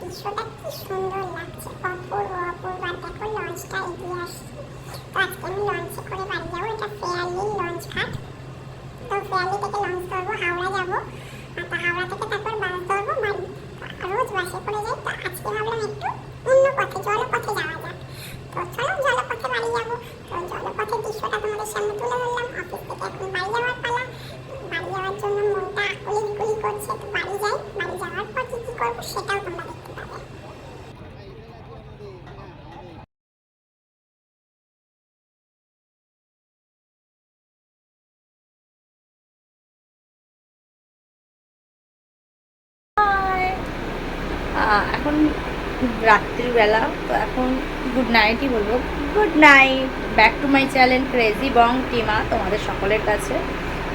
দৃশ্যটা কি সুন্দর লাগছে। অপূর্ব অপূর্ব দেখো, লঞ্চটা এগিয়ে আসছে। তো আজকে আমি লঞ্চে করে বাড়ি যাব। এটা ফেয়ারলি লঞ্চ ঘাট। তো ফেয়ারলি থেকে লঞ্চ ধরবো, হাওড়া যাব। আর হাওড়া থেকে তারপর বাস ধরবো, বাড়ি। রোজ বাসে করে যাই তো আজকে ভাবলাম একটু অন্য পথে জলপথে যাওয়া যাক তো চলো জলপথে বাড়ি যাব তো জলপথের দৃশ্যটা তোমাদের সামনে তুলে ধরলাম অফিস থেকে এখন বাড়ি যাওয়ার পালা বাড়ি যাওয়ার জন্য মনটা আকুলি বিকুলি বাড়ি যাই বাড়ি যাওয়ার পর করব সেটাও তোমরা দেখতে পাবে এখন রাত্রিবেলা, তো এখন গুড নাইটই বলব। Good night back to my channel crazy Bong টিমা তোমাদের সকলের কাছে।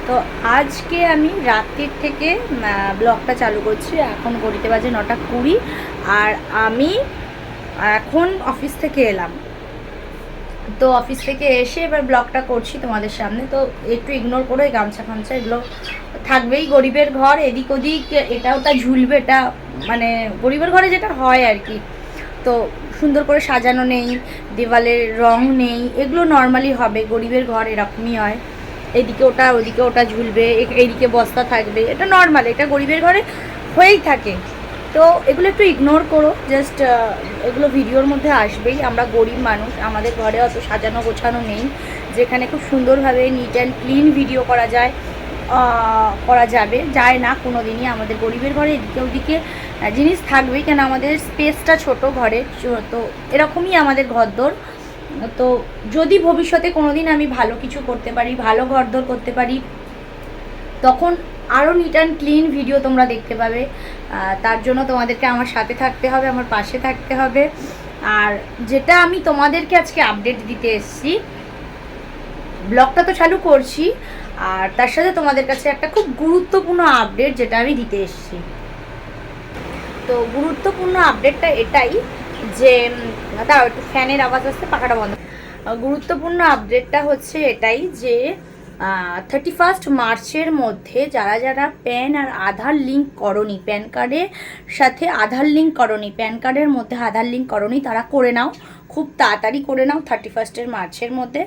তো আজকে আমি রাত্রির থেকে ব্লগটা চালু করছি। এখন ঘড়িতে বাজে নটা কুড়ি। আর আমি এখন অফিস থেকে এলাম। তো অফিস থেকে এসে এবার ব্লগটা করছি তোমাদের সামনে। তো একটু ইগনোর করে গামছা ফামছা এগুলো থাকবেই। গরিবের ঘর, এদিক ওদিক এটা ওটা ঝুলবে, এটা মানে গরিবের ঘরে যেটা হয় আর কি। তো সুন্দর করে সাজানো নেই, দেওয়ালের রং নেই, এগুলো নর্মালি হবে। গরিবের ঘর এরকমই হয়। এদিকে ওটা, ওদিকে ওটা ঝুলবে এইদিকে বস্তা থাকবে। এটা নর্মাল এটা গরিবের ঘরে হয়েই থাকে। তো এগুলো একটু ইগনোর করো জাস্ট এগুলো ভিডিওর মধ্যে আসবেই। আমরা গরিব মানুষ, আমাদের ঘরে অত সাজানো গোছানো নেই। যেখানে খুব সুন্দরভাবে নিট অ্যান্ড ক্লিন ভিডিও করা যায় করা যাবে। যায় না কোনো দিনই আমাদের গরিবের ঘরে, এদিকে ওদিকে জিনিস থাকবেই। কেন আমাদের স্পেসটা ছোট ঘরে তো এরকমই আমাদের ঘরদোর। তো যদি ভবিষ্যতে কোনোদিন আমি ভালো কিছু করতে পারি, ভালো ঘরদোর করতে পারি, তখন আরও নিট অ্যান্ড ক্লিন ভিডিও তোমরা দেখতে পাবে। তার জন্য তোমাদেরকে আমার সাথে থাকতে হবে, আমার পাশে থাকতে হবে। আর যেটা আমি তোমাদেরকে আজকে আপডেট দিতে এসেছি ব্লগটা তো চালু করছি, আর তার সাথে তোমাদের কাছে একটা খুব গুরুত্বপূর্ণ আপডেট যেটা আমি দিতে এসেছি। তো গুরুত্বপূর্ণ আপডেটটা এটাই যে দাঁড়াও একটু ফ্যানের আওয়াজ আসছে, পাখাটা বন্ধ। গুরুত্বপূর্ণ আপডেটটা হচ্ছে এটাই যে থার্টি ফার্স্ট মার্চের মধ্যে যারা যারা প্যান আর আধার লিঙ্ক করনি, প্যান কার্ডের সাথে আধার লিঙ্ক করনি, প্যান কার্ডের মধ্যে আধার লিঙ্ক করনি, তারা করে নাও, খুব তাড়াতাড়ি করে নাও থার্টি ফার্স্টের মার্চের মধ্যে।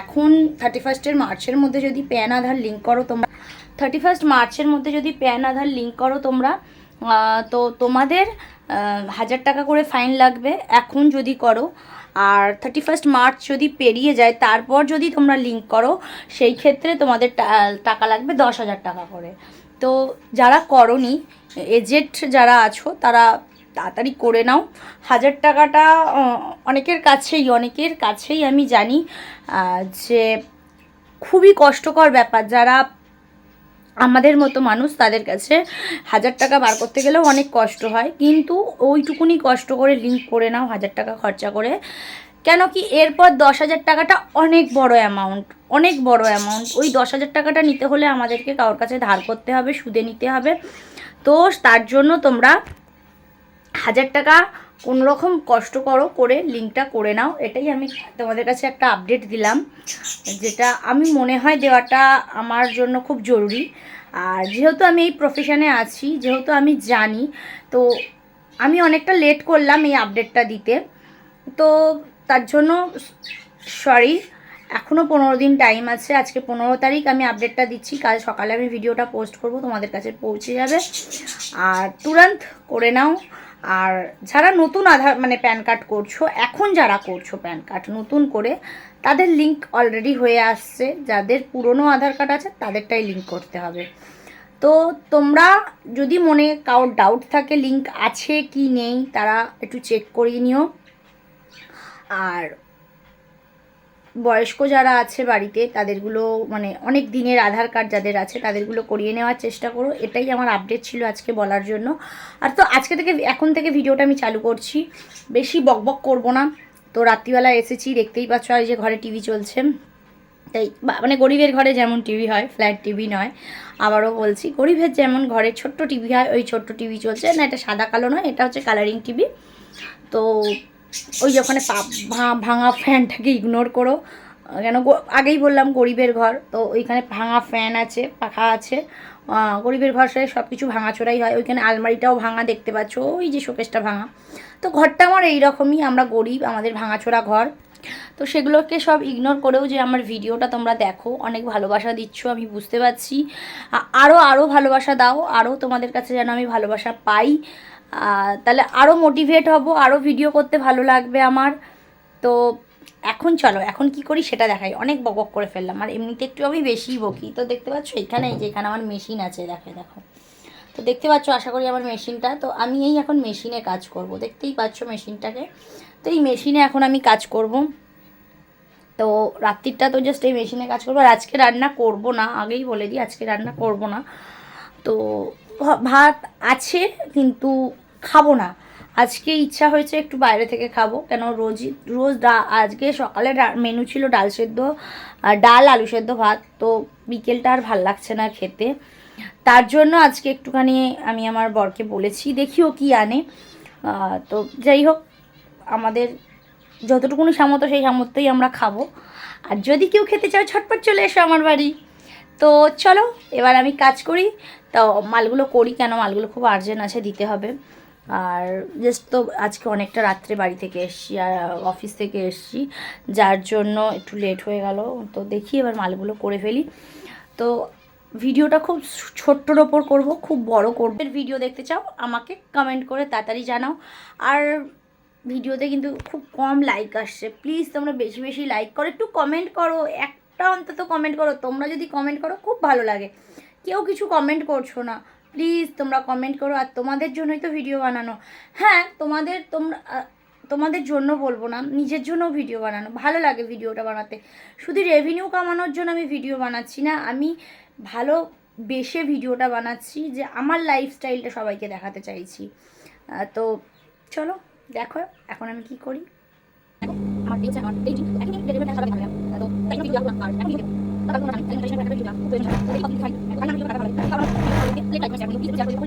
এখন থার্টি ফার্স্টের মার্চের মধ্যে যদি প্যান আধার লিঙ্ক করো তোমরা থার্টি ফার্স্ট মার্চের মধ্যে যদি প্যান আধার লিঙ্ক করো তোমরা তো তোমাদের হাজার টাকা করে ফাইন লাগবে। এখন যদি করো, আর থার্টি ফার্স্ট মার্চ যদি পেরিয়ে যায়, তারপর যদি তোমরা লিঙ্ক করো, সেই ক্ষেত্রে তোমাদের টাকা লাগবে দশ হাজার টাকা করে। তো যারা করনি এজেন্ট যারা আছো, তারা তাড়াতাড়ি করে নাও। হাজার টাকাটা অনেকের কাছেই অনেকের কাছেই আমি জানি যে খুবই কষ্টকর ব্যাপার। যারা আমাদের মতো মানুষ তাদের কাছে হাজার টাকা বার করতে গেলেও অনেক কষ্ট হয়। কিন্তু ওইটুকুনি কষ্ট করে লিঙ্ক করে নাও, হাজার টাকা খরচা করে। কেন কি এরপর দশ হাজার টাকাটা অনেক বড় অ্যামাউন্ট অনেক বড় অ্যামাউন্ট ওই দশ হাজার টাকাটা নিতে হলে আমাদেরকে কারোর কাছে ধার করতে হবে, সুদে নিতে হবে। তো তার জন্য তোমরা হাজার টাকা রকম কষ্ট করো, করে লিঙ্কটা করে নাও। এটাই আমি তোমাদের কাছে একটা আপডেট দিলাম, যেটা আমি মনে হয় দেওয়াটা আমার জন্য খুব জরুরি। আর যেহেতু আমি এই প্রফেশনে আছি, যেহেতু আমি জানি, তো আমি অনেকটা লেট করলাম এই আপডেটটা দিতে। তো তার জন্য সরি এখনও পনেরো দিন টাইম আছে, আজকে পনেরো তারিখ আমি আপডেটটা দিচ্ছি। কাল সকালে আমি ভিডিওটা পোস্ট করব, তোমাদের কাছে পৌঁছে যাবে। আর তুরন্ত করে নাও। আর যারা নতুন আধার মানে প্যান কার্ড করছ, এখন যারা করছ প্যান কার্ড, নতুন করে, তাদের লিঙ্ক অলরেডি হয়ে আসছে। যাদের পুরনো আধার কার্ড আছে, তাদেরটাই লিঙ্ক করতে হবে। তো তোমরা যদি মনে কারোর ডাউট থাকে লিঙ্ক আছে কি নেই, তারা একটু চেক করিয়ে নিও। আর বয়স্ক যারা আছে বাড়িতে, তাদেরগুলো মানে অনেক দিনের আধার কার্ড যাদের আছে, তাদেরগুলো করিয়ে নেওয়ার চেষ্টা করো। এটাই আমার আপডেট ছিল আজকে বলার জন্য। আর তো আজকে থেকে, এখন থেকে ভিডিওটা আমি চালু করছি। বেশি বকবক করব না। তো রাত্রিবেলা এসেছি, দেখতেই পাচ্ছ আর যে ঘরে টিভি চলছে। তাই মানে গরিবের ঘরে যেমন টিভি হয় ফ্ল্যাট টিভি নয়। আবারও বলছি, গরিবের যেমন ঘরে ছোট্ট টিভি হয়, ওই ছোট্ট টিভি চলছে। না, এটা সাদা কালো নয়, এটা হচ্ছে কালারিং টিভি তো ওই যে ওখানে ভাঙা ফ্যানটাকে ইগনোর করো। কেন আগেই বললাম গরিবের ঘর, তো ওইখানে ভাঙা ফ্যান আছে, পাখা আছে। গরিবের ঘর সব কিছু ভাঙাচোরাই হয়, ওইখানে আলমারিটাও ভাঙা দেখতে পাচ্ছ, ওই যে শোকেসটা ভাঙা। তো ঘরটা আমার এইরকমই, আমরা গরিব, আমাদের ভাঙাচোরা ঘর। তো সেগুলোকে সব ইগনোর করেও যে আমার ভিডিওটা তোমরা দেখো, অনেক ভালোবাসা দিচ্ছ, আমি বুঝতে পারছি। আরও আরও ভালোবাসা দাও আরও তোমাদের কাছে যেন আমি ভালোবাসা পাই। তাহলে আরও মোটিভেট হব আরও ভিডিও করতে ভালো লাগবে আমার। তো এখন চলো, এখন কি করি সেটা দেখাই। অনেক বক বক করে ফেললাম, আর এমনিতে একটু আমি বেশিই বকি। তো দেখতে পাচ্ছ এখানে যে এখানে আমার মেশিন আছে, দেখে, দেখো। তো দেখতে পাচ্ছ, আশা করি আমার মেশিনটা তো আমি এই এখন মেশিনে কাজ করব। দেখতেই পাচ্ছ মেশিনটাকে তো এই মেশিনে এখন আমি কাজ করব। তো রাত্রিটা তো জাস্ট এই মেশিনে কাজ করব, আর আজকে রান্না করব না, আগেই বলে দিই, আজকে রান্না করব না। তো ভাত আছে, কিন্তু খাব না। আজকে ইচ্ছা হয়েছে একটু বাইরে থেকে খাব, কেন রোজই রোজ ডা, আজকে সকালে মেনু ছিল ডাল সেদ্ধ আর ডাল আলু সেদ্ধ ভাত, তো বিকেলটা আর ভালো লাগছে না খেতে। তার জন্য আজকে একটুখানি আমি আমার বরকে বলেছি দেখিও কি আনে। তো যাই হোক, আমাদের যতটুকুনি সামর্থ্য সেই সামর্থ্যই আমরা খাব। আর যদি কেউ খেতে চাও ছটপট চলে এসো আমার বাড়ি। তো চলো, এবার আমি কাজ করি। তো মালগুলো করি কেন? মালগুলো খুব আর্জেন্ট আছে, দিতে হবে। আর জাস্ট তো আজকে অনেকটা রাত্রে বাড়ি থেকে এসছি আর অফিস থেকে এসছি। যার জন্য একটু লেট হয়ে গেল। তো দেখি এবার মালগুলো করে ফেলি। তো ভিডিওটা খুব ছোট্টর ওপর করব, খুব বড় করবে। ভিডিও দেখতে চাও, আমাকে কমেন্ট করে তাড়াতাড়ি জানাও। আর ভিডিওতে কিন্তু খুব কম লাইক আসছে। প্লিজ তোমরা বেশি বেশি লাইক করো। একটু কমেন্ট করো। একটা অন্তত কমেন্ট করো। তোমরা যদি কমেন্ট করো, খুব ভালো লাগে। কেউ কিছু কমেন্ট করছ না। প্লিজ তোমরা কমেন্ট করো আর তোমাদের জন্যই তো ভিডিও বানানো। হ্যাঁ তোমাদের তোমরা তোমাদের জন্য বলব না, নিজের জন্য ভিডিও বানানো। ভালো লাগে ভিডিওটা বানাতে। শুধু রেভিনিউ কামানোর জন্য আমি ভিডিও বানাচ্ছি না, আমি ভালো বেশে ভিডিওটা বানাচ্ছি যে আমার লাইফস্টাইলটা সবাইকে দেখাতে চাইছি। তো চলো, দেখো এখন আমি কি করি। এখন এখন তো এই হয়তো ভিডিও সময়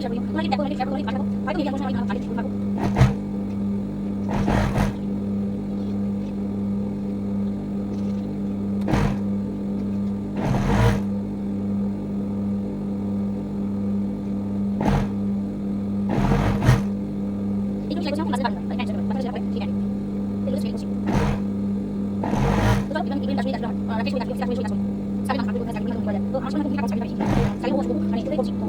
আমি আগে 사진 찍고